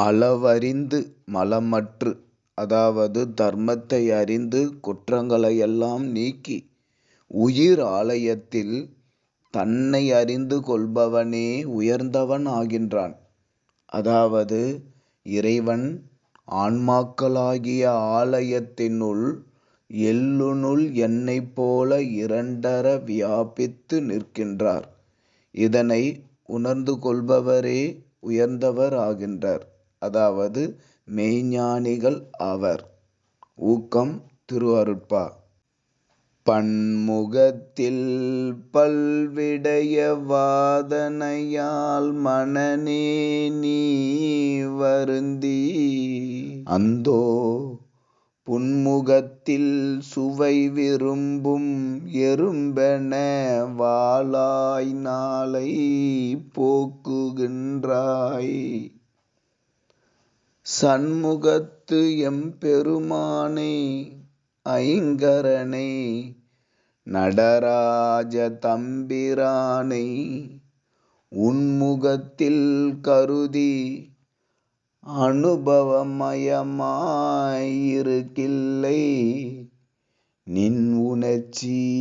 அளவறிந்து மலமற்று அதாவது தர்மத்தை அறிந்து குற்றங்களையெல்லாம் நீக்கி உயிர் ஆலயத்தில் தன்னை அறிந்து கொள்பவனே உயர்ந்தவன் ஆகின்றான். அதாவது இறைவன் ஆன்மாக்களாகிய ஆலயத்தினுள் எள்ளுனுள் என்னைப் போல இரண்டற வியாபித்து நிற்கின்றார். இதனை உணர்ந்து கொள்பவரே உயர்ந்தவர் ஆகின்றார். அதாவது மெய்ஞானிகள் ஆவர். ஊக்கம் திருவருட்பா. பன்முகத்தில் பல்விடைய வாதனையால் மனநே நீ வருந்தி அந்தோ புன்முகத்தில் சுவை விரும்பும் எறும்பென வாழாய் நாளை போக்குகின்றாய். சண்முகத்து எம்பெருமானை ஐங்கரனை நடராஜ தம்பிரானை உன்முகத்தில் கருதி அனுபவமயமாயிருக்கில்லை. நின் உணர்ச்சி